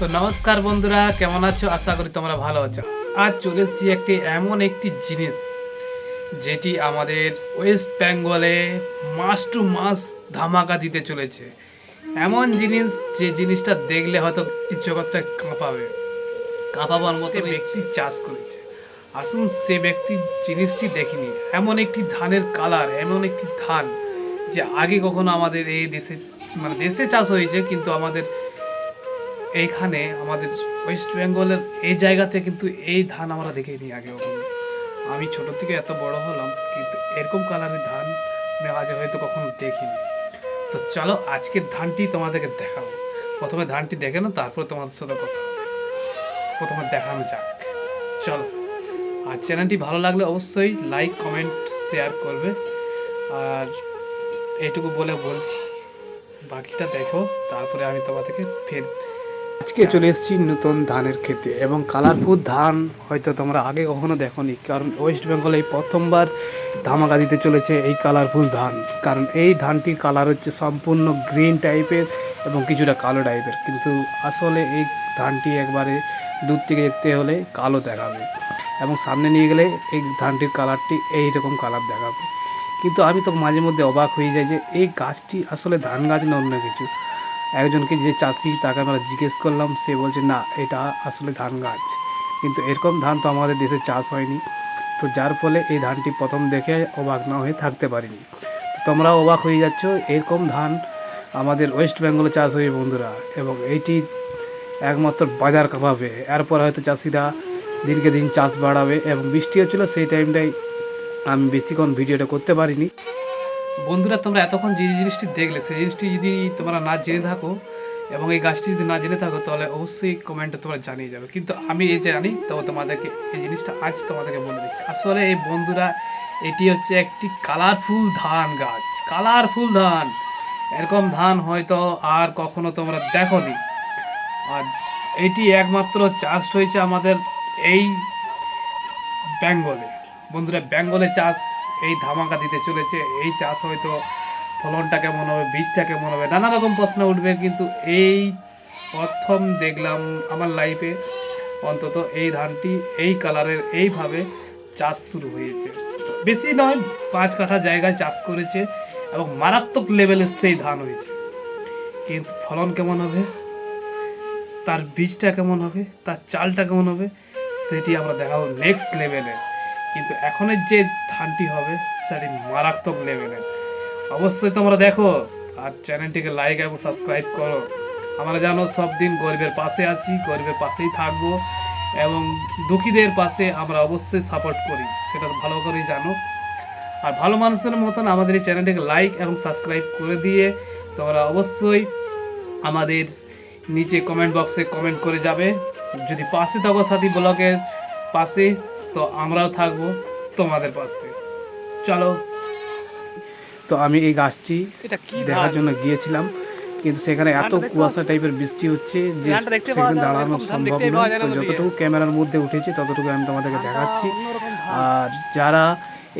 তো নমস্কার বন্ধুরা কেমন আছো? আশা করি তোমরা ভালো আছো। আজ চলে এসেছি একটি এমন একটি জিনিস যেটি আমাদের ওয়েস্ট বেঙ্গলে মাস টু মাস ধামাকা দিতে চলেছে। এমন জিনিস যে জিনিসটা দেখলে হয়তো জগৎটা কাঁপাবে। কাঁপাবার মতো ব্যক্তি চাষ করেছে। আসুন সে ব্যক্তি জিনিসটি দেখিনি এমন একটি ধানের কালার এমন একটি ধান যে আগে কখনো আমাদের এই দেশে মানে দেশে চাষ হয়েছে কিন্তু আমাদের এইখানে আমাদের ওয়েস্ট বেঙ্গলের এই জায়গাতে কিন্তু এই ধান আমরা দেখিনি আগে আমি ছোট থেকে এত বড় হলাম, কিন্তু এরকম কালারের ধান আমি আজ হয়তো কখনো দেখিনি। তো চলো আজকের ধানটি তোমাদেরকে দেখাবো। প্রথমে ধানটি দেখে না তারপর তোমাদের সাথে কথা প্রথমে দেখানো যাক। চলো। আর চ্যানেলটি ভালো লাগলে অবশ্যই লাইক কমেন্ট শেয়ার করবে। আর এইটুকু বলে বলছি। বাকিটা দেখো, তারপরে আমি তোমাদেরকে ফের আজকে চলে এসেছি নতুন ধানের ক্ষেতে এবং কালারফুল ধান হয়তো তোমরা আগে কখনো দেখোনি, কারণ ওয়েস্ট বেঙ্গলে এই প্রথমবার ধামাকা দিতে চলেছে এই কালারফুল ধান। কারণ এই ধানটির কালার হচ্ছে সম্পূর্ণ গ্রিন টাইপের এবং কিছুটা কালো টাইপের। কিন্তু আসলে এই ধানটি একবারে দূর থেকে দেখতে হলে কালো দেখাবে এবং সামনে নিয়ে গেলে এই ধানটির কালারটি এই রকম কালার দেখাবে। কিন্তু আমি তো মাঝে মধ্যে অবাক হয়ে যাই যে এই গাছটি আসলে ধান গাছ না অন্য কিছু? একজনকে যে চাষি তাকে আমরা জিজ্ঞেস করলাম, সে বলছে, না, এটা আসলে ধান গাছ। কিন্তু এরকম ধান তো আমাদের দেশে চাষ হয়নি। তো যার ফলে এই ধানটি প্রথম দেখে অবাক না হয়ে থাকতে পারিনি। তোমরাও অবাক হয়ে যাচ্ছ, এরকম ধান আমাদের ওয়েস্ট বেঙ্গলে চাষ হয় বন্ধুরা, এবং এইটি একমাত্র বাজার কাঁপাবে এরপর হয়তো চাষিরা দিনকে দিন চাষ বাড়াবে, এবং বৃষ্টি হচ্ছিল সেই টাইমটাই আমি বেশিক্ষণ ভিডিওটা করতে পারিনি। বন্ধুরা, তোমরা এতক্ষণ যে জিনিসটি দেখলে, সেই জিনিসটি যদি তোমরা না জেনে থাকো এবং এই গাছটি যদি না জেনে থাকো, তাহলে অবশ্যই কমেন্টে তোমরা জানিয়ে যাবে। কিন্তু আমি এই জানি, তবে তোমাদেরকে এই জিনিসটা আজ তোমাদেরকে বলে দিচ্ছি। আসলে এই বন্ধুরা, এটি হচ্ছে একটি কালারফুল ধান গাছ। কালারফুল ধান। এরকম ধান হয়তো আর কখনো তোমরা দেখোনি। আর এটি একমাত্র চাষ হয়েছে আমাদের এই বেঙ্গলে। বন্ধুরা, বেঙ্গলে চাষ এই ধামাকা দিতে চলেছে। এই চাষ হয়তো ফলনটা কেমন হবে, বীজটা কেমন হবে, নানা রকম প্রশ্ন উঠবে, কিন্তু এই প্রথম দেখলাম আমার লাইফে অন্তত এই ধানটি এই কালারের এইভাবে চাষ শুরু হয়েছে। বেশি নয়, পাঁচ কাঠা জায়গায় চাষ করেছে এবং মারাত্মক লেভেলের সেই ধান হয়েছে। কিন্তু ফলন কেমন হবে, তার বীজটা কেমন হবে, তার চালটা কেমন হবে, সেটি আমরা দেখাবো নেক্সট লেভেলে কিন্তু এখনের যে ধানটি হবে, সেটি মারাত্মক লেভেলের অবশ্যই তোমরা দেখো আর চ্যানেলটিকে লাইক এবং সাবস্ক্রাইব করো। আমরা জানো সব দিন গরিবের পাশে আছি, গরিবের পাশেই থাকব এবং দুঃখীদের পাশে আমরা অবশ্যই সাপোর্ট করি, সেটা ভালো করেই জানো। আর ভালো মানুষের মতন আমাদের এই চ্যানেলটিকে লাইক এবং সাবস্ক্রাইব করে দিয়ে তোমরা অবশ্যই আমাদের নিচে কমেন্ট বক্সে কমেন্ট করে যাবে। যদি পাশে থাকো সাথী ব্লগের পাশে তো আমরাও থাকব তোমাদের পাশে। চলো। তো আমি এই গাছটি এটা কি দেখার জন্য গিয়েছিলাম কিন্তু সেখানে এত কুয়াশা টাইপের বৃষ্টি হচ্ছে যে সেখানে দাঁড়ানো সম্ভব নয়। তো যতটুকু ক্যামেরার মধ্যে উঠেছে ততটুকু আমি তোমাদেরকে দেখাচ্ছি। আর যারা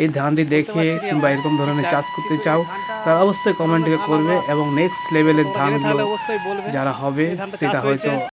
এই ধানটি দেখে কিংবা এরকম ধরনের চাষ করতে চাও তারা অবশ্যই কমেন্টে করবে এবং নেক্সট লেভেলের ধানগুলো যারা হবে সেটা হয়েছে। হয়তো